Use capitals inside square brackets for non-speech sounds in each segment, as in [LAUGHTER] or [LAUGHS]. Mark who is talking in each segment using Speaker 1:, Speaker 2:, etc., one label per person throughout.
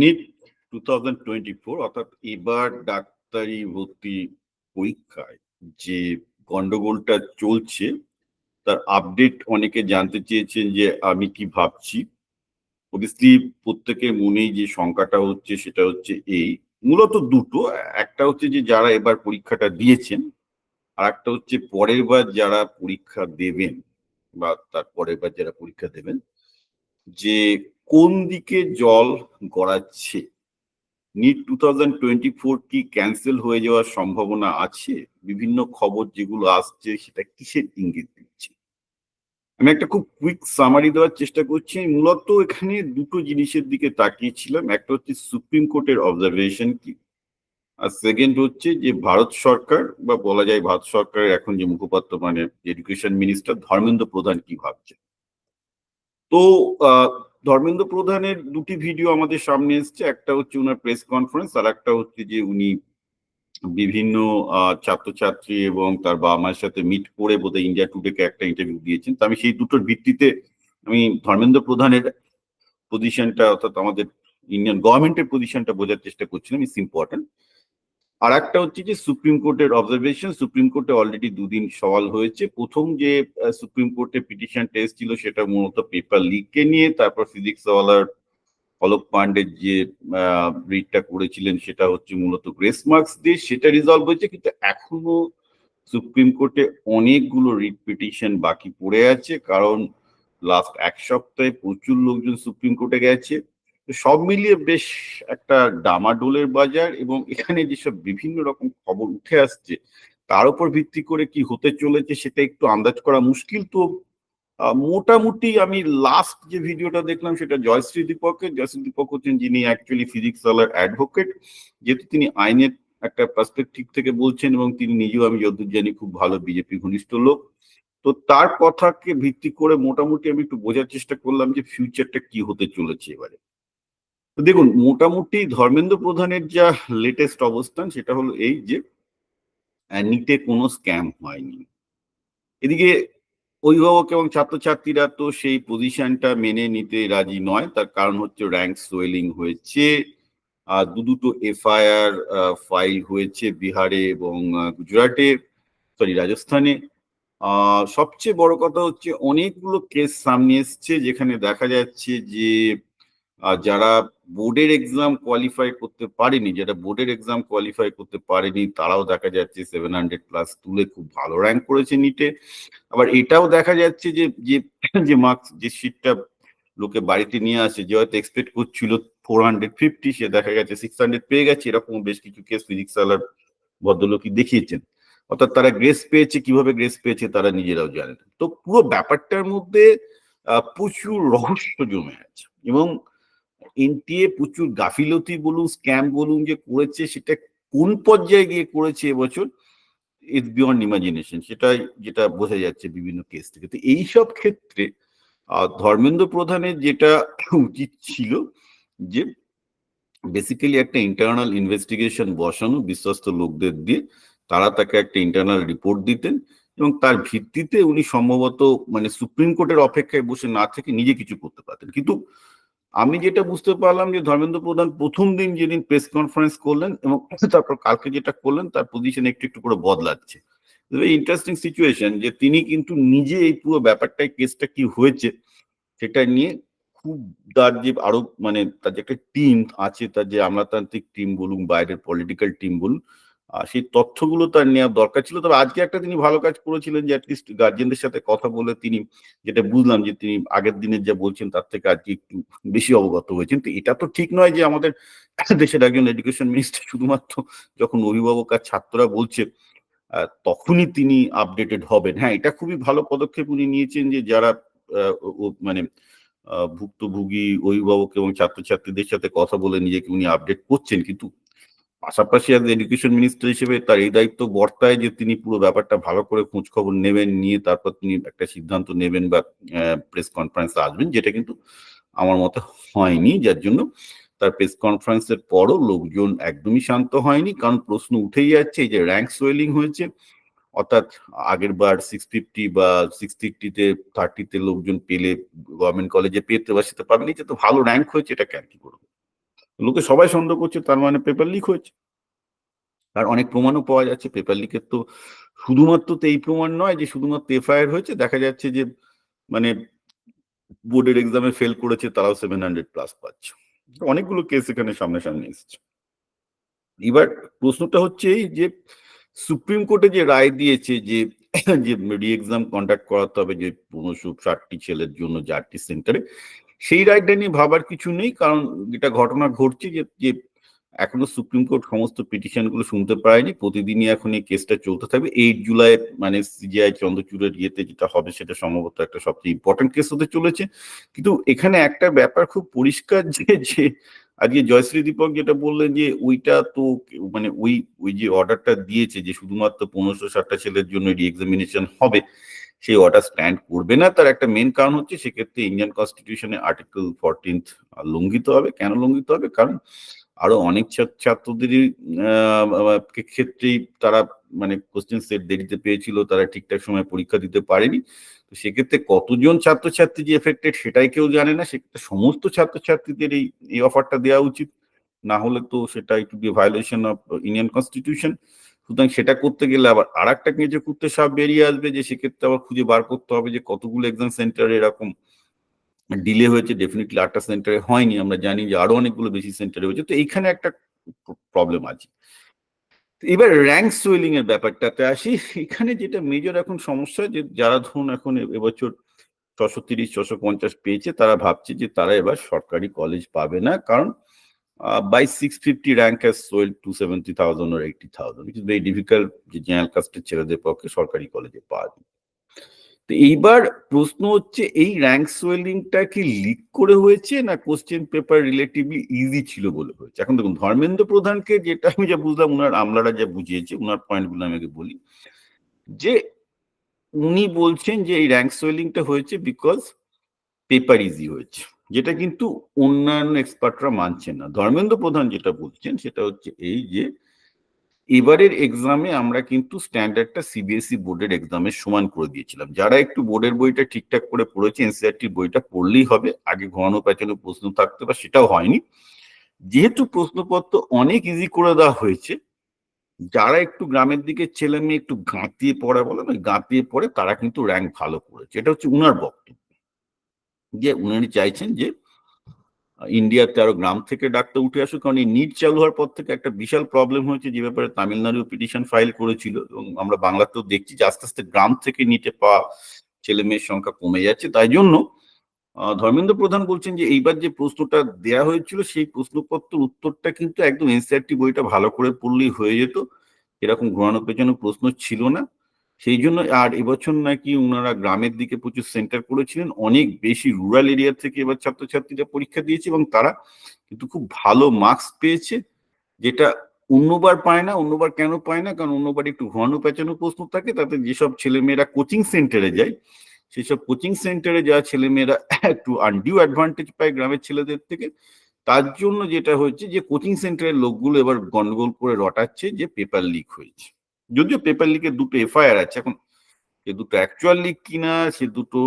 Speaker 1: NEET two thousand twenty four অর্থাৎ এবার ডাক্তারি ভর্তি পরীক্ষায় যে গন্ডগোলটা চলছে, তার আপডেট অনেকে জানতে চেয়েছেন যে আমি কি ভাবছি। অবভিয়াসলি প্রত্যেকের মনেই যে শঙ্কাটা হচ্ছে সেটা হচ্ছে এই। মূলত দুটো, একটা হচ্ছে যে যারা এবার পরীক্ষাটা দিয়েছেন, আর একটা হচ্ছে পরের বার যারা পরীক্ষা দেবেন, বা তার পরের বার যারা পরীক্ষা দেবেন, যে কোন দিকে জল গড়াচ্ছে? NEET two thousand twenty four কি ক্যান্সেল হয়ে যাওয়ার সম্ভাবনা আছে? বিভিন্ন খবর যেগুলো আসছে, সেটা কিসের ইঙ্গিত দিচ্ছে? আমি একটা খুব কুইক সামারি দেওয়ার চেষ্টা করছি। মূলত এখানে দুটো জিনিসের দিকে তাকিয়েছিলাম। একটা হচ্ছে সুপ্রিম কোর্টের অবজারভেশন কি? আর সেকেন্ড হচ্ছে যে ভারত সরকার, বা বলা যায় ভারত সরকারের এখন যে মুখপাত্র মানে এডুকেশন মিনিস্টার ধর্মেন্দ্র প্রধান কি ভাবছে তো ধর্মেন্দ্র প্রধানের দুটি ভিডিও আমাদের সামনে এসছে। একটা হচ্ছে ওনার প্রেস কনফারেন্স আর একটা হচ্ছে যে উনি বিভিন্ন ছাত্রছাত্রী এবং তার বাবা মায়ের সাথে মিট করে বোধহয় ইন্ডিয়া টুডেকে একটা ইন্টারভিউ দিয়েছেন। তো আমি সেই দুটোর ভিত্তিতে আমি ধর্মেন্দ্র প্রধানের পজিশনটা অর্থাৎ আমাদের ইন্ডিয়ান গভর্নমেন্টের পজিশনটা বোঝার চেষ্টা করছিলাম। ইটস ইম্পর্টেন্ট আর একটা হচ্ছে যে সুপ্রিম কোর্টের অবজারভেশন সুপ্রিম কোর্টে অলরেডি দুদিন সওয়াল হয়েছে। প্রথম যে সুপ্রিম কোর্টে পিটিশন টেস্ট ছিল সেটা মূলত পেপার লিককে নিয়ে, তারপর ফিজিক্স ওয়ালার অলোক পান্ডের যে রিটটা করেছিলেন সেটা হচ্ছে মূলত গ্রেস মার্কস দিয়ে সেটা রিজলভ হয়েছে। কিন্তু এখনও সুপ্রিম কোর্টে অনেকগুলো রিট পিটিশন বাকি পড়ে আছে। কারণ লাস্ট এক সপ্তাহে প্রচুর লোকজন সুপ্রিম কোর্টে গেছে। সব মিলিয়ে বেশ একটা ডামাডোলের বাজার এবং এখানে যেসব বিভিন্ন রকম খবর উঠে আসছে, তার উপর ভিত্তি করে কি হতে চলেছে সেটা একটু আন্দাজ করা মুশকিল। তো মোটামুটি আমি লাস্ট যে ভিডিওটা দেখলাম সেটা জয়শ্রী দীপকের। জয়শ্রী দীপক হচ্ছেন যিনি অ্যাকচুয়ালি ফিজিক্স ওয়ালার অ্যাডভোকেট যেহেতু তিনি আইনের একটা পার্সপেক্টিভ থেকে বলছেন এবং তিনি নিজেও আমি যতদূর জানি খুব ভালো বিজেপি ঘনিষ্ঠ লোক। তো, তার কথাকে ভিত্তি করে মোটামুটি আমি একটু বোঝার চেষ্টা করলাম যে ফিউচারটা কি হতে চলেছে এবারে। দেখুন, মোটামুটি ধর্মেন্দ্র প্রধানের যা লেটেস্ট অবস্থান সেটা হলো এই যে নিটে কোনো স্ক্যাম হয়নি। এদিকে অভিভাবক এবং ছাত্রছাত্রীরা তো সেই পজিশনটা মেনে নিতে রাজি নয়। তার কারণ হচ্ছে র্যাঙ্ক সোয়েলিং হয়েছে, আর দু দুটো এফআইআর ফাইল হয়েছে বিহারে এবং গুজরাটে সরি রাজস্থানে। সবচেয়ে বড় কথা হচ্ছে অনেকগুলো কেস সামনে এসছে যেখানে দেখা যাচ্ছে যে যারা বোর্ডের এক্সাম কোয়ালিফাই করতে পারেনি, যারা বোর্ডের এক্সাম কোয়ালিফাই করতে পারেনি, তারাও দেখা যাচ্ছে সেভেন হান্ড্রেড প্লাস তুলে খুব ভালো র্যাঙ্ক করেছে নিটে আবার এটাও দেখা যাচ্ছে যে যে মার্কস যে সিটটা লোকে বাড়িতে নিয়ে আসে, যে হয়তো এক্সপেক্ট করছিল ফোর হান্ড্রেড ফিফটি সে দেখা গেছে সিক্স হান্ড্রেড পেয়ে গেছে, এরকম বেশ কিছু কেস ফিজিক্স আলার ভদ্রলোকই দেখিয়েছেন। অর্থাৎ তারা গ্রেস পেয়েছে, কীভাবে গ্রেস পেয়েছে তারা নিজেরাও জানেন তো পুরো ব্যাপারটার মধ্যে প্রচুর রহস্য জমে আছে এবং এনটিএ প্রচুর গাফিলতি বলুন স্ক্যাম বলুন যে করেছে, সেটা কোন পর্যায়ে গিয়ে করেছে এবছর? ইটস বিয়ন্ড ইমাজিনেশন সেটাই যেটা বোঝা যাচ্ছে বিভিন্ন কেস থেকে। তো এইসব ক্ষেত্রে ধর্মেন্দ্র প্রধানের যেটা উচিত ছিল যে বেসিক্যালি একটা ইন্টারনাল ইনভেস্টিগেশন বসানো বিশ্বস্ত লোকদের দিয়ে, তারা তাকে একটা ইন্টারনাল রিপোর্ট দিতেন এবং তার ভিত্তিতে উনি সম্ভবত মানে সুপ্রিম কোর্টের অপেক্ষায় বসে না থেকে নিজে কিছু করতে পারতেন। কিন্তু আমি যেটা বুঝতে পারলাম যে ধর্মেন্দ্র প্রধান প্রথম দিন যেদিন প্রেস কনফারেন্স করলেন এবং [LAUGHS] তারপর কালকে যেটা করলেন, তার পজিশন একটু একটু করে বদলাচ্ছে। ইন্টারেস্টিং সিচুয়েশন যে তিনি কিন্তু নিজে এই পুরো ব্যাপারটাই কেসটা কি হয়েছে সেটা নিয়ে খুব তার যে আরও মানে তার যে একটা টিম আছে, তার যে আমলাতান্ত্রিক টিম বলুন বাইরের পলিটিক্যাল টিম বলুন সেই তথ্যগুলো তার নেওয়ার দরকার ছিল। তবে আজকে একটা তিনি ভালো কাজ করেছিলেন যে অ্যাটলিস্ট গার্জেনদের সাথে কথা বলে তিনি যেটা বুঝলাম যে, তিনি আগের দিনের যা বলছেন তার থেকে আজকে একটু বেশি অবগত হয়েছেন। তো এটা তো ঠিক নয় যে, আমাদের দেশের একজন এডুকেশন মিনিস্টার শুধুমাত্র যখন অভিভাবক আর ছাত্ররা বলছে তখনই তিনি আপডেটেড হবেন। হ্যাঁ এটা খুবই ভালো পদক্ষেপ উনি নিয়েছেন যে, যারা মানে ভুক্তভোগী অভিভাবক এবং ছাত্রছাত্রীদের সাথে কথা বলে নিজেকে উনি আপডেট করছেন। কিন্তু পাশাপাশি অ্যাজ এডুকেশন মিনিস্টার হিসেবে তার এই দায়িত্ব বর্তায় যে তিনি পুরো ব্যাপারটা ভালো করে খোঁজ খবর নেবেন, নিয়ে তারপর তিনি একটা সিদ্ধান্ত নেবেন বা প্রেস কনফারেন্সে আসবেন, যেটা কিন্তু আমার মতে হয়নি। যার জন্য তার প্রেস কনফারেন্সের পরও লোকজন একদমই শান্ত হয়নি, কারণ প্রশ্ন উঠেই যাচ্ছে এই যে র্যাঙ্ক সোয়েলিং হয়েছে। অর্থাৎ আগের বার সিক্স ফিফটি বা সিক্স ফিফটিতে থার্টিতে লোকজন পেলে গভর্নমেন্ট কলেজে পেতে বা সেটা পাবেন তো ভালো র্যাঙ্ক হয়েছে, এটা কি করব? লোকে সবাই সন্দেহ করছে, তার মানে পেপার লিক হয়েছে। আর অনেক প্রমাণও পাওয়া যাচ্ছে পেপার লিকের তো শুধুমাত্র তো এই প্রমাণ নয় যে শুধুমাত্র এফআইআর হয়েছে, দেখা যাচ্ছে যে মানে বোর্ডের এক্সামে ফেল করেছে, তারাও সেভেন হান্ড্রেড প্লাস পাচ্ছে। অনেকগুলো কেস এখানে সামনে সামনে এসছে। এবার প্রশ্নটা হচ্ছে এই যে সুপ্রিম কোর্টে যে রায় দিয়েছে যে যে রি এক্সাম কন্ডাক্ট করাতে হবে যে পনেরোশো ষাটটি ছেলের জন্য চারটি সেন্টারে সেই রায়টা নিয়ে ভাবার কিছু নেই, কারণ যেটা ঘটনা ঘটছে যে যে এখনও সুপ্রিম কোর্ট সমস্ত পিটিশনগুলো শুনতে পারেনি প্রতিদিনই এখন এই কেসটা চলতে থাকবে। এইট জুলাই মানে সিজিআই চন্দ্রচূড়ের ইয়েতে যেটা হবে সেটা সম্ভবত একটা সবচেয়ে ইম্পর্টেন্ট কেস হতে চলেছে। কিন্তু এখানে একটা ব্যাপার খুব পরিষ্কার যে যে আজকে জয়শ্রী দীপক যেটা বললেন যে, ওইটা তো মানে ওই ওই যে অর্ডারটা দিয়েছে যে, শুধুমাত্র পনেরোশো ষাটটা ছেলের জন্য রি এক্সামিনেশন হবে। সেই অর্ডার স্ট্যান্ড করবে না। তার একটা মেন কারণ হচ্ছে সেক্ষেত্রে ইন্ডিয়ান কনস্টিটিউশনে আর্টিকেল ফোরটিন্থ লঙ্ঘিত হবে। কেন লঙ্ঘিত হবে? কারণ আরও অনেক ছাত্রদেরই ক্ষেত্রেই তারা মানে কোশ্চেন সেট দেরিতে পেয়েছিল, তারা ঠিকঠাক সময় পরীক্ষা দিতে পারেনি। তো সেক্ষেত্রে কতজন ছাত্রছাত্রী যে এফেক্টেড সেটাই কেউ জানে না। সেক্ষেত্রে সমস্ত ছাত্রছাত্রীদের এই এই অফারটা দেওয়া উচিত। না হলে তো সেটা একটু ভায়োলেশন অফ ইন্ডিয়ান কনস্টিটিউশন সুতরাং সেটা করতে গেলে আবার আর একটা কেঁচে করতে সব বেরিয়ে আসবে যে সেক্ষেত্রে আবার খুঁজে বার করতে হবে যে কতগুলো এক্সাম সেন্টারে এরকম ডিলে হয়েছে ডেফিনেটলি আটটা সেন্টারে হয়নি। আমরা জানি যে আরও অনেকগুলো বেশি সেন্টারে হয়েছে। তো এইখানে একটা প্রবলেম আছে। এবার র্যাঙ্ক সোয়েলিং এর ব্যাপারটাতে আসি। এখানে যেটা মেজর এখন সমস্যা যে যারা ধরুন এখন এবছর ছশো তিরিশ, ছশো পঞ্চাশ পেয়েছে, তারা ভাবছে যে তারা এবার সরকারি কলেজ পাবে না। কারণ six fifty rank has swell to seventy thousand or eighty thousand it is very যে জেনারেল কাস্টের ছেলেদের পক্ষে সরকারি কলেজে পাওয়া তো এইবার প্রশ্ন হচ্ছে, এই র্যাঙ্ক সোয়েলিংটা কি লিক করে হয়েছে না কোশ্চেন পেপার রিলেটিভলি ইজি ছিল বলে হয়েছে? এখন দেখুন, ধর্মেন্দ্র প্রধানকে যেটা আমি যা বুঝলাম, উনার আমলারা যা বুঝিয়েছে, উনার পয়েন্টগুলো আমাকে বলি। যে উনি বলছেন যে এই র্যাঙ্ক সোয়েলিংটা হয়েছে বিকজ পেপার ইজি হয়েছে। যেটা কিন্তু অন্যান্য এক্সপার্টরা মানছেন না। ধর্মেন্দ্র প্রধান যেটা বলছেন সেটা হচ্ছে এই যে, এবারের এক্সামে আমরা কিন্তু স্ট্যান্ডার্ডটা সিবিএসই বোর্ডের এক্সামের সমান করে দিয়েছিলাম। যারা একটু বোর্ডের বইটা ঠিকঠাক করে পড়েছে এনসিআরটির বইটা পড়লেই হবে। আগে ঘোরানো প্যাচানো প্রশ্ন থাকতে বা সেটাও হয়নি। যেহেতু প্রশ্নপত্র অনেক ইজি করে দেওয়া হয়েছে, যারা একটু গ্রামের দিকে ছেলে মেয়ে একটু গাঁতিয়ে পড়ে বলে না গাঁতিয়ে পড়ে তারা কিন্তু র্যাঙ্ক ভালো করেছে। এটা হচ্ছে উনার বক্তব্য। যে উনি চাইছেন যে ইন্ডিয়াতে আরও গ্রাম থেকে ডাক্তার উঠে আসুক। কারণ এই নিট চালু হওয়ার পর থেকে একটা বিশাল প্রবলেম হয়েছে যে ব্যাপারে তামিলনাড়ু পিটিশন ফাইল করেছিল এবং আমরা বাংলাতেও দেখছি যে আস্তে আস্তে গ্রাম থেকে নিটে পাওয়া ছেলে মেয়ের সংখ্যা কমে যাচ্ছে। তাই জন্য ধর্মেন্দ্র প্রধান বলছেন যে এইবার যে প্রশ্নটা দেয়া হয়েছিল সেই প্রশ্নপত্র উত্তরটা কিন্তু একদম এনসিআরটি বইটা ভালো করে পড়লেই হয়ে যেত। এরকম ঘোরানো পেছানো প্রশ্ন ছিল না। সেই জন্য আর এবছর নাকি ওনারা গ্রামের দিকে প্রচুর সেন্টার করেছিলেন। অনেক বেশি রুরাল এরিয়া থেকে এবার ছাত্রছাত্রীরা পরীক্ষা দিয়েছে এবং তারা কিন্তু খুব ভালো মার্কস পেয়েছে, যেটা অন্যবার পায় না, অন্যবার কেন পায় না? কারণ অন্যবার একটু ঘন পেঁচানো প্রশ্ন থাকে, তাতে যেসব ছেলেমেয়েরা কোচিং সেন্টারে যায়, সেসব কোচিং সেন্টারে যাওয়া ছেলেমেয়েরা একটু আনডিউ অ্যাডভান্টেজ পায় গ্রামের ছেলেদের থেকে। তার জন্য যেটা হচ্ছে যে কোচিং সেন্টারের লোকগুলো এবার গন্ডগোল করে রটাচ্ছে যে পেপার লিক হয়েছে। যদিও পেপার লিকের দুটো এফআইআর আছে, এখন সে দুটো অ্যাকচুয়াল লিক কিনা, সে দুটো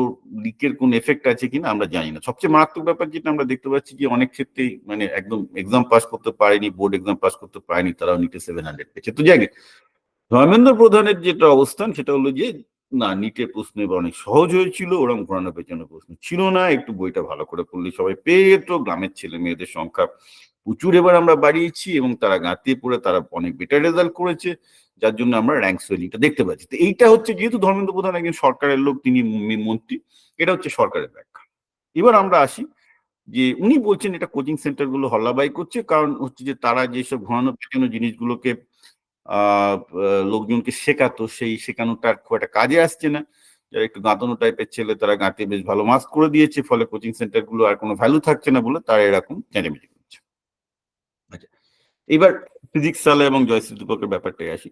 Speaker 1: লিকের কোন এফেক্ট আছে কিনা আমরা জানি না। সবচেয়ে মারাত্মক ব্যাপার যেটা আমরা দেখতে পাচ্ছি যে অনেক ক্ষেত্রেই মানে একদম এক্সাম পাস করতে পারেনি বোর্ড এক্সাম পাস করতে পারেনি, তারাও নিটে সেভেন হান্ড্রেড পেয়েছে। তো যাই ধর্মেন্দ্র প্রধানের যেটা অবস্থান সেটা হলো যে, না, নিটের প্রশ্ন এবার অনেক সহজ হয়েছিল ওরকম ঘোরানো পেছানো প্রশ্ন ছিল না, একটু বইটা ভালো করে পড়লে সবাই পেয়ে যেত, গ্রামের ছেলে মেয়েদের সংখ্যা প্রচুর এবার আমরা বাড়িয়েছি এবং তারা গাঁতিয়ে পড়ে তারা অনেক বেটার রেজাল্ট করেছে, যার জন্য আমরা র্যাঙ্ক সোয়েলিংটা দেখতে পাচ্ছি। তো এইটা হচ্ছে যেহেতু ধর্মেন্দ্র প্রধান একজন সরকারের লোক, তিনি মন্ত্রী, এটা হচ্ছে সরকারের ব্যাখ্যা। এবার আমরা আসি যে উনি বলছেন এটা কোচিং সেন্টারগুলো হল্লাবাই করছে, কারণ হচ্ছে যে তারা যেসব ঘোরানো পেছানো জিনিসগুলোকে লোকজনকে শেখাতো, সেই শেখানোটা খুব একটা কাজে আসছে না। যারা একটু গাঁতানো টাইপের ছেলে, তারা গাঁতে বেশ ভালো মাস্ক করে দিয়েছে, ফলে কোচিং সেন্টারগুলো আর কোনো ভ্যালু থাকছে না বলে তারা এরকম চেঁচামেচি এবার ফিজিক্স সালে এবং জয়শ্রী দীপকের ব্যাপারটাই আসি।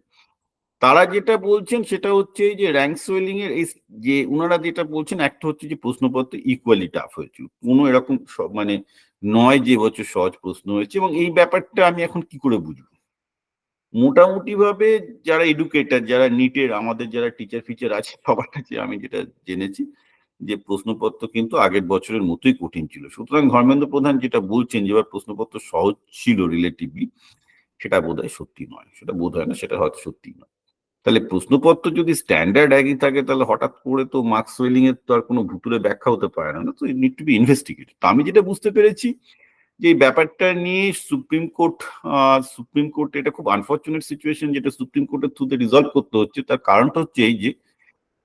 Speaker 1: তারা যেটা বলছেন সেটা হচ্ছে যে র্যাঙ্ক সোয়েলিং এর এই যে ওনারা যেটা বলছেন একটা হচ্ছে যে প্রশ্নপত্র ইকুয়ালি টাফ হয়েছে। কোনো এরকম মানে নয় যে বছর সহজ প্রশ্ন হয়েছে এবং এই ব্যাপারটা আমি এখন কি করে বুঝব? মোটামুটি ভাবে যারা এডুকেটার যারা নিটের আমাদের যারা টিচার ফিচার আছে, সবার কাছে আমি যেটা জেনেছি যে প্রশ্নপত্র কিন্তু আগের বছরের মতোই কঠিন ছিল। সুতরাং ধর্মেন্দ্র প্রধান যেটা বলছেন যে এবার প্রশ্নপত্র সহজ ছিল রিলেটিভলি সেটা বোধ সত্যি নয়। সেটা বোধ হয় না, সেটা হয়তো সত্যি নয়। তাহলে প্রশ্নপত্র যদি স্ট্যান্ডার্ড একই থাকে, তাহলে হঠাৎ করে তো মার্কস ওয়েলিং এর তো আর কোনো ভুতুরে ব্যাখ্যা হতে পারে না। তো নিড টু বি ইনভেস্টিগেট তো আমি যেটা বুঝতে পেরেছি, যে ব্যাপারটা নিয়ে সুপ্রিম কোর্ট সুপ্রিম কোর্ট এটা খুব আনফর্চুনেট সিচুয়েশন যেটা সুপ্রিম কোর্টের থ্রুতে রিজলভ করতে হচ্ছে। তার কারণটা হচ্ছে এই যে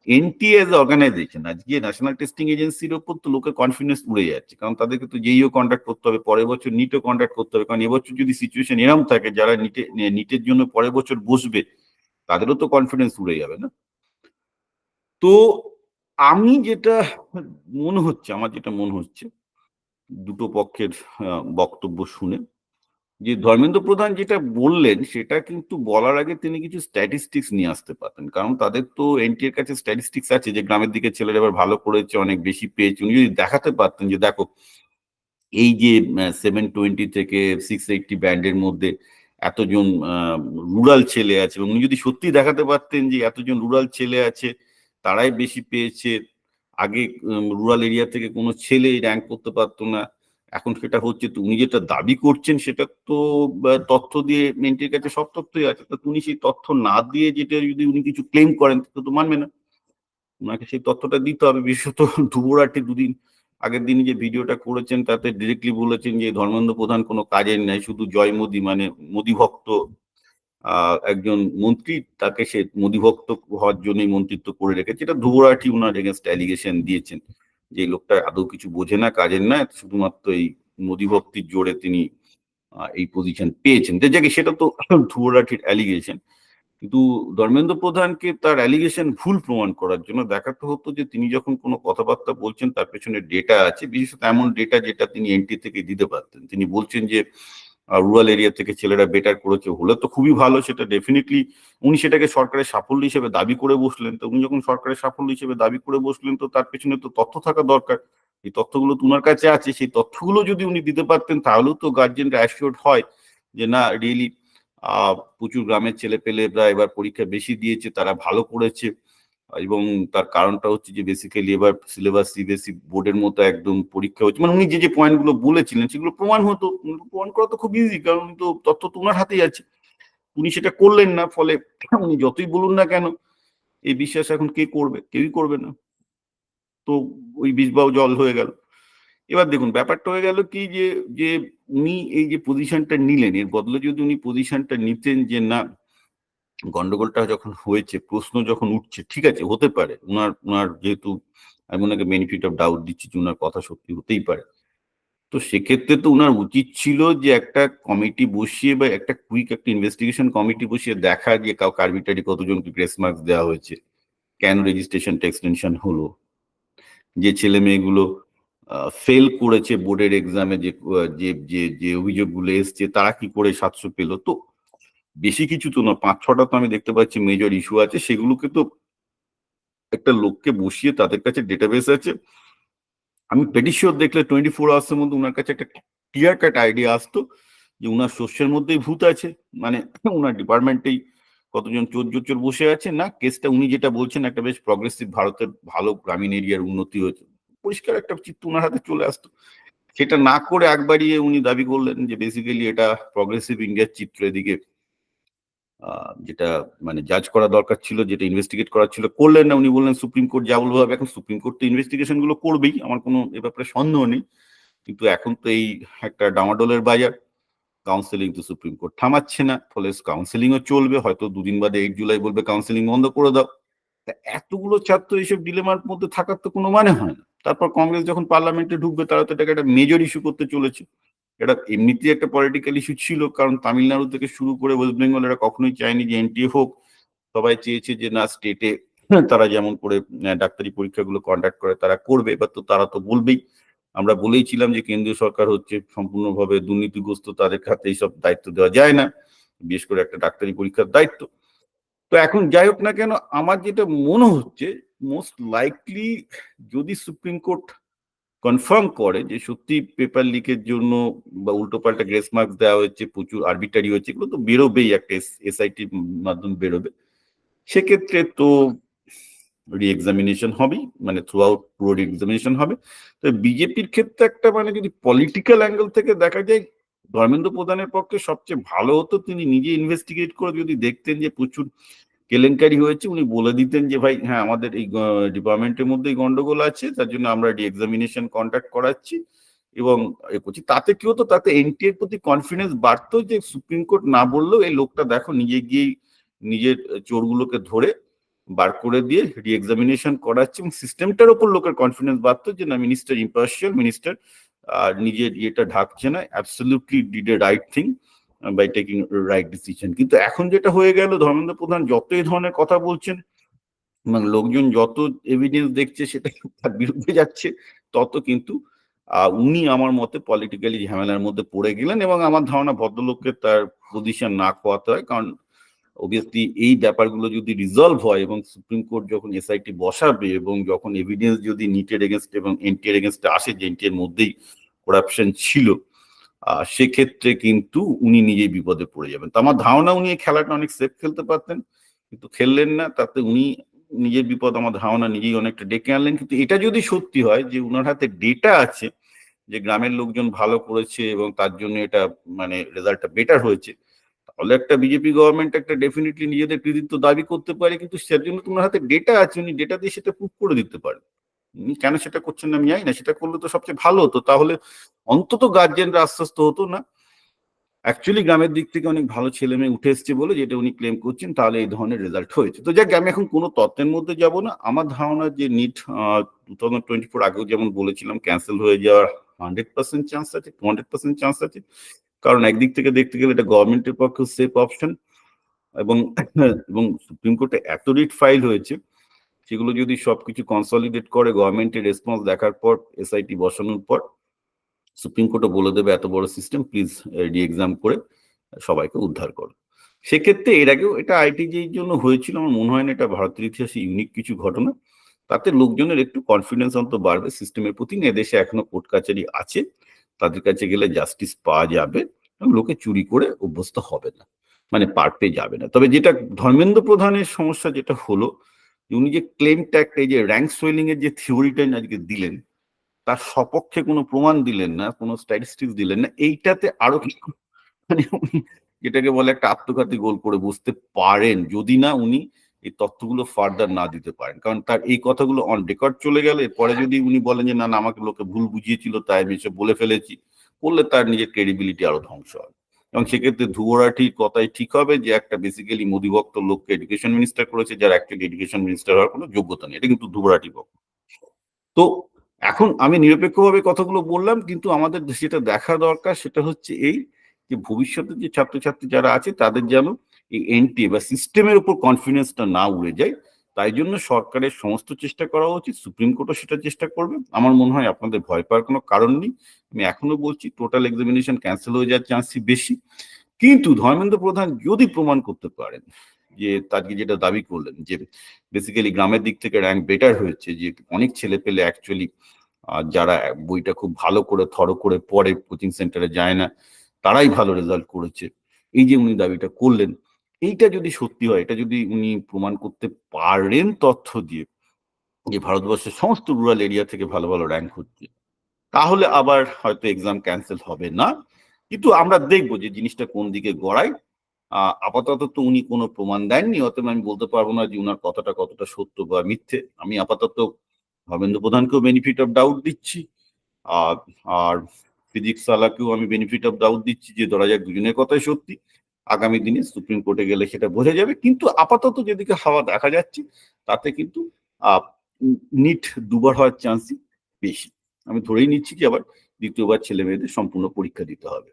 Speaker 1: এনটি এজ অর্গানাইজেশন আজকে ন্যাশনাল টেস্টিং এজেন্সির ওপর তো লোকের কনফিডেন্স উড়ে যাচ্ছে। কারণ তাদেরকে তো যেইও কন্ডাক্ট করতে হবে, পরের বছর নিটও কন্ডাক্ট করতে হবে। কারণ এবছর যদি সিচুয়েশন এরকম থাকে, যারা নিটে নিটের জন্য পরের বছর বসবে, তাদেরও তো কনফিডেন্স উড়ে যাবে না। তো আমি যেটা মনে হচ্ছে, আমার যেটা মনে হচ্ছে, দুটো পক্ষের বক্তব্য শুনে যে ধর্মেন্দ্র প্রধান যেটা বললেন, সেটা কিন্তু বলার আগে তিনি কিছু স্ট্যাটিস্টিক্স নিয়ে আসতে পারতেন। কারণ তাদের তো এনটি এর কাছে স্ট্যাটিস্টিক্স আছে যে গ্রামের দিকে ছেলেরা এবার ভালো করেছে, অনেক বেশি পেয়েছে। উনি যদি দেখাতে পারতেন যে, দেখো, এই যে সেভেন টোয়েন্টি থেকে সিক্স এইটটি ব্যান্ডের মধ্যে এতজন রুরাল ছেলে আছে, এবং উনি যদি সত্যি দেখাতে পারতেন যে এতজন রুরাল ছেলে আছে, তারাই বেশি পেয়েছে, আগে রুরাল এরিয়া থেকে কোনো ছেলে র্যাঙ্ক করতে পারতো না এখন সেটা হচ্ছে উনি যেটা দাবি করছেন সেটা তো তথ্য দিয়ে মেন্টির কাছে সব তথ্যই আছে। তো উনি সেই তথ্য না দিয়ে যেটা যদি উনি কিছু ক্লেম করেন, তো মানবে না। ওনাকে সেই তথ্যটা দিতে হবে বিশেষত ধুবরাটি দুদিন আগের দিন যে ভিডিওটা করেছেন, তাতে ডিরেক্টলি বলেছেন যে ধর্মেন্দ্র প্রধান কোনো কাজের নেই, শুধু জয় মোদি মানে মোদি ভক্ত একজন মন্ত্রী, তাকে সে মোদি ভক্ত হওয়ার জন্যই মন্ত্রিত্ব করে রেখেছে। এটা ধুবরাটি ওনার এগেনস্ট অ্যালিগেশন দিয়েছেন। যে লোকটা আদৌ কিছু বোঝে না, কাজের না শুধুমাত্র এই মোদি ভক্তির জোরে তিনি এই পজিশন পেয়েছেন। যে সেটা তো [CLEARS THROAT] ধুবরাটির অ্যালিগেশন কিন্তু ধর্মেন্দ্র প্রধানকে তার অ্যালিগেশন ভুল প্রমাণ করার জন্য দেখাতে হতো যে তিনি যখন কোনো কথাবার্তা বলছেন, তার পেছনে ডেটা আছে। বিশেষত এমন ডেটা যেটা তিনি এনটি থেকে দিতে পারতেন। তিনি বলছেন যে রুরাল এরিয়া থেকে ছেলেরা বেটার করেছে হলে তো খুবই ভালো, সেটা ডেফিনেটলি উনি সেটাকে সরকারের সাফল্য হিসেবে দাবি করে বসলেন। তো উনি যখন সরকারের সাফল্য হিসেবে দাবি করে বসলেন, তো তার পেছনে তো তথ্য থাকা দরকার। এই তথ্যগুলো তো উনার কাছে আছে, সেই তথ্যগুলো যদি উনি দিতে পারতেন, তাহলেও তো গার্জেনরা অ্যাসিওর্ড হয় যে না রিয়েলি প্রচুর গ্রামের ছেলে পেলেরা এবার পরীক্ষা বেশি দিয়েছে, তারা ভালো করেছে। এবং তার কারণটা হচ্ছে যে বেসিক্যালি এবার সিলেবাস সিবিএসই বোর্ডের মতো একদম পরীক্ষা হচ্ছে। মানে উনি যে যে পয়েন্টগুলো বলেছিলেন, সেগুলো প্রমাণ হতো। প্রমাণ করা তো খুব ইজি কারণ তো তথ্য তো ওনার হাতেই আছে। উনি সেটা করলেন না, ফলে উনি যতই বলুন না কেন, এই বিশ্বাস এখন কে করবে? কেউই করবে না। তো ওই বিষবাও জল হয়ে গেল। এবার দেখুন, ব্যাপারটা হয়ে গেল কি যে যে উনি এই যে পজিশনটা নিলেন, এর বদলে যদি উনি পজিশনটা নিতেন যে না গন্ডগোলটা যখন হয়েছে, প্রশ্ন যখন উঠছে, ঠিক আছে, হতে পারে, উনার উনার যেহেতু আমি ওনাকে বেনিফিট অফ ডাউট দিচ্ছি যে উনার কথা সত্যি হতেই পারে। তো সেক্ষেত্রে তো উনার উচিত ছিল যে একটা কমিটি বসিয়ে বা একটা কুইক একটা ইনভেস্টিগেশন কমিটি বসিয়ে দেখা যে কাউ কার্বিটারি কতজনকে গ্রেস মার্কস দেওয়া হয়েছে, কেন রেজিস্ট্রেশনটা এক্সটেনশন হলো, যে ছেলে মেয়েগুলো ফেল করেছে বোর্ডের এক্সামে যে যে যে অভিযোগগুলো এসছে, তারা কি করে সাতশো পেল? তো বেশি কিছু তো না, পাঁচ ছটা তো আমি দেখতে পাচ্ছি মেজর ইস্যু আছে, সেগুলোকে তো একটা লোককে বসিয়ে তাদের কাছে ডেটাবেস আছে। আমি পেটিশিওর দেখলে টোয়েন্টি ফোর আওয়ার্সের মধ্যে ওনার কাছে একটা ক্লিয়ার কাট আইডিয়া আসতো যে ওনার শস্যের মধ্যেই ভূত আছে মানে [CLEARS THROAT] ওনার ডিপার্টমেন্টেই কতজন চোর চোর বসে আছে। না কেসটা উনি যেটা বলছেন, একটা বেশ প্রগ্রেসিভ ভারতের ভালো গ্রামীণ এরিয়ার উন্নতি হয়েছে। পরিষ্কার একটা চিত্র ওনার হাতে চলে আসতো। সেটা না করে একবারিয়ে উনি দাবি করলেন যে বেসিক্যালি এটা প্রগ্রেসিভ ইন্ডিয়ার চিত্র এদিকে যেটা মানে জাজ করা দরকার ছিল, যেটা ইনভেস্টিগেট করা ছিল, করলেন না, উনি বললেন সুপ্রিম কোর্ট যা বলব এখন সুপ্রিম কোর্ট তো ইনভেস্টিগেশনগুলো করবেই, আমার কোনো এ ব্যাপারে সন্দেহ নেই। কিন্তু এখন তো এই একটা ডামাডোলের বাজার কাউন্সেলিং তো সুপ্রিম কোর্ট থামাচ্ছে না, ফলে কাউন্সেলিংও চলবে, হয়তো দুদিন বাদে এইট জুলাই বলবে কাউন্সেলিং বন্ধ করে দাও। তা এতগুলো ছাত্র এইসব ডিলেমার মধ্যে থাকার তো কোনো মানে হয় না। তারপর কংগ্রেস যখন পার্লামেন্টে ঢুকবে, তারা তো এটাকে একটা মেজর ইস্যু করতে চলেছে। এটা এমনিতেই একটা পলিটিক্যাল ইস্যু ছিল, কারণ তামিলনাড়ু থেকে শুরু করে ওয়েস্ট বেঙ্গল এরা কখনোই চায়নি যে এনটিএ হোক। সবাই চেয়েছে যে, না স্টেটে তারা যেমন করে ডাক্তারি পরীক্ষাগুলো কন্ডাক্ট করে তারা করবে এবার তো তারা তো বলবেই। আমরা বলেইছিলাম যে কেন্দ্রীয় সরকার হচ্ছে সম্পূর্ণভাবে দুর্নীতিগ্রস্ত, তাদের হাতে এইসব দায়িত্ব দেওয়া যায় না, বিশেষ করে একটা ডাক্তারি পরীক্ষার দায়িত্ব। তো এখন যাই হোক না কেন, আমার যেটা মনে হচ্ছে মোস্ট লাইকলি যদি সুপ্রিম কোর্ট কনফার্ম করে যে সত্যি পেপার লিকের জন্য বা উল্টোপাল্টা গ্রেস মার্কস দেওয়া হয়েছে, প্রচুর আরবিটারি হয়েছে, এগুলো তো বেরোবেই একটা এসআইটির মাধ্যমে বেরোবে। সেক্ষেত্রে তো রি এক্সামিনেশন হবেই মানে থ্রু আউট পুরো রি এক্সামিনেশন হবে। তো বিজেপির ক্ষেত্রে একটা মানে যদি পলিটিক্যাল অ্যাঙ্গেল থেকে দেখা যায়, ধর্মেন্দ্র প্রধানের পক্ষে সবচেয়ে ভালো হতো তিনি নিজে ইনভেস্টিগেট করে যদি দেখতেন যে প্রচুর কেলেঙ্কারি হয়েছে, উনি বলে দিতেন যে, ভাই হ্যাঁ আমাদের এই ডিপার্টমেন্টের মধ্যেই গন্ডগোল আছে, তার জন্য আমরা এক্সামিনেশন কন্ট্যাক্ট করাচ্ছি। এবং এ করছি। তাতে কি হতো? তাতে এনটিএর প্রতি কনফিডেন্স বাড়তো যে, সুপ্রিম কোর্ট না বললেও এই লোকটা দেখো, নিজে গিয়ে নিজের চোরগুলোকে ধরে বার করে দিয়ে রি এক্সামিনেশন করাচ্ছে এবং সিস্টেমটার ওপর লোকের কনফিডেন্স বাড়তো যে, না মিনিস্টার ইম্পার্শিয়াল মিনিস্টার আর নিজের ইয়েটা ঢাকছে না absolutely did a right thing by taking right decision কিন্তু এখন যেটা হয়ে গেল, ধর্মেন্দ্র প্রধান যত এই ধরনের কথা বলছেন, এবং লোকজন যত এভিডেন্স দেখছে সেটা তার বিরুদ্ধে যাচ্ছে, তত কিন্তু উনি আমার মতে পলিটিক্যালি ঝামেলার মধ্যে পড়ে গেলেন এবং আমার ধারণা ভদ্রলোককে তার পজিশন না খোয়াতে হয়। কারণ অবভিয়াসলি এই ব্যাপারগুলো যদি রিজলভ হয় এবং সুপ্রিম কোর্ট যখন এসআইটি বসাবে এবং যখন এভিডেন্স যদি নিটের এগেনস্ট এবং এনটিএর এগেনস্টে আসে যে এনটিএর মধ্যেই করাপশন ছিল সেক্ষেত্রে কিন্তু উনি নিজেই বিপদে পড়ে যাবেন। তো আমার ধারণা উনি খেলাটা অনেক সেফ খেলতে পারতেন, কিন্তু খেললেন না, তাতে উনি নিজের বিপদ, আমার ধারণা নিজেই অনেকটা ডেকে আনলেন। কিন্তু এটা যদি সত্যি হয় যে উনার হাতে ডেটা আছে, যে গ্রামের লোকজন ভালো করেছে এবং তার জন্য এটা মানে রেজাল্টটা বেটার হয়েছে, তাহলে একটা বিজেপি গভর্নমেন্ট একটা ডেফিনেটলি নিজেদের কৃতিত্ব দাবি করতে পারে, কিন্তু সের জন্য তোমার হাতে ডেটা আছে, উনি ডেটা দিয়ে সেটা প্রুভ করে দিতে পারেন। কেন সেটা করছেন না আমি জানি না, সেটা করলে তো সবচেয়ে ভালো হতো। তাহলে অন্তত গার্জেনরা আশ্বস্ত হতো না। অ্যাকচুয়ালি গ্রামের দিক থেকে অনেক ভালো ছেলে মেয়ে উঠে এসছে বলে যেটা উনি ক্লেম করছেন, তাহলে এই ধরনের রেজাল্ট হয়েছে। তো যাক, আমি এখন কোনো তত্ত্বের মধ্যে যাব না। আমার ধারণা যে NEET two thousand twenty four আগেও যেমন বলেছিলাম ক্যান্সেল হয়ে যাওয়ার হান্ড্রেড পার্সেন্ট চান্স আছে টু হান্ড্রেড পার্সেন্ট চান্স আছে। কারণ একদিক থেকে দেখতে গেলে এটা গভর্নমেন্টের পক্ষে সেফ অপশন এবং এবং সুপ্রিম কোর্টে এত রিট ফাইল হয়েছে। সেগুলো যদি সবকিছু কনসলিডেট করে গভর্নমেন্টের রেসপন্স দেখার পর এসআইটি বসানোর পর সুপ্রিম কোর্টও বলে দেবে এত বড় সিস্টেম প্লিজ রি এক্সাম করে সবাইকে উদ্ধার করো। সেক্ষেত্রে এর আগেও এটা আইটিজির জন্য হয়েছিল, আমার মনে হয় না এটা ভারতের ইতিহাসে ইউনিক কিছু ঘটনা। তাতে লোকজনের একটু কনফিডেন্স অন্ত বাড়বে সিস্টেমের প্রতি। এদেশে এখনও কোর্ট কাছারি আছে, তাদের কাছে গেলে জাস্টিস পাওয়া যাবে এবং লোকে চুরি করে অভ্যস্ত হবে না মানে পার পেয়ে যাবে না। তবে যেটা ধর্মেন্দ্র প্রধানের সমস্যা যেটা হলো উনি যে ক্লেমটা একটা এই যে র্যাঙ্ক সোয়েলিং এর যে থিওরিটা আজকে দিলেন, তার সপক্ষে কোনো প্রমাণ দিলেন না, কোনো স্ট্যাটিস্টিক্স দিলেন না, এইটাতে আরও মানে উনি যেটাকে বলে একটা আত্মঘাতী গোল করে বুঝতে পারেন, যদি না উনি এই তথ্যগুলো ফার্দার না দিতে পারেন। কারণ তার এই কথাগুলো অন রেকর্ড চলে গেলে পরে যদি উনি বলেন যে, না না, আমাকে লোকে ভুল বুঝিয়েছিল, তাই আমি এসে বলে ফেলেছি বললে তার নিজের ক্রেডিবিলিটি আরও ধ্বংস হয় এবং সেক্ষেত্রে ধুয়োরাটির কথাই ঠিক হবে যে একটা বেসিক্যালি মোদিভক্ত লোককে এডুকেশন মিনিস্টার করেছে, যার অ্যাকচুয়ালি এডুকেশন মিনিস্টার হওয়ার কোনো যোগ্যতা নেই। এটা কিন্তু ধুয়োরাটি পক্ষ তো এখন আমি নিরপেক্ষভাবে কথাগুলো বললাম, কিন্তু আমাদের যেটা দেখা দরকার সেটা হচ্ছে এই যে ভবিষ্যতে যে ছাত্রছাত্রী যারা আছে, তাদের যেন এই এনটি বা সিস্টেমের উপর কনফিডেন্সটা না উড়ে যায়। তাই জন্য সরকারের সমস্ত চেষ্টা করা উচিত, সুপ্রিম কোর্টও সেটা চেষ্টা করবে। আমার মনে হয় আপনাদের ভয় পাওয়ার কোনো কারণ নেই। আমি এখনও বলছি টোটাল এক্সামিনেশন ক্যান্সেল হয়ে যাওয়ার চান্সই বেশি। কিন্তু ধর্মেন্দ্র প্রধান যদি প্রমাণ করতে পারেন, যে তাকে যেটা দাবি করলেন, যে বেসিক্যালি গ্রামের দিক থেকে র্যাঙ্ক বেটার হয়েছে, যে অনেক ছেলে পেলে অ্যাকচুয়ালি যারা বইটা খুব ভালো করে থরো করে পড়ে কোচিং সেন্টারে যায় না, তারাই ভালো রেজাল্ট করেছে। এই যে উনি দাবিটা করলেন এইটা যদি সত্যি হয়, এটা যদি উনি প্রমাণ করতে পারেন তথ্য দিয়ে যে ভারতবর্ষের সমস্ত রুরাল এরিয়া থেকে ভালো ভালো র্যাঙ্ক হচ্ছে, তাহলে আবার হয়তো এক্সাম ক্যান্সেল হবে না। কিন্তু আমরা দেখব যে জিনিসটা কোন দিকে গড়ায়। আপাতত তো উনি কোনো প্রমাণ দেননি, অতএব আমি বলতে পারব না যে উনার কথাটা কতটা সত্য বা মিথ্যে। আমি আপাতত ধর্মেন্দ্র প্রধানকেও বেনিফিট অফ ডাউট দিচ্ছি, আর ফিজিক্স সালাকেও আমি বেনিফিট অফ ডাউট দিচ্ছি যে ধরা যাক দুজনের কথাই সত্যি। আগামী দিনে সুপ্রিম কোর্টে গেলে সেটা বোঝা যাবে। কিন্তু আপাতত যেদিকে হাওয়া দেখা যাচ্ছে, তাতে কিন্তু নিট দুবার হওয়ার চান্সই বেশি। আমি ধরেই নিচ্ছি যে আবার দ্বিতীয়বার ছেলে মেয়েদের সম্পূর্ণ পরীক্ষা দিতে হবে।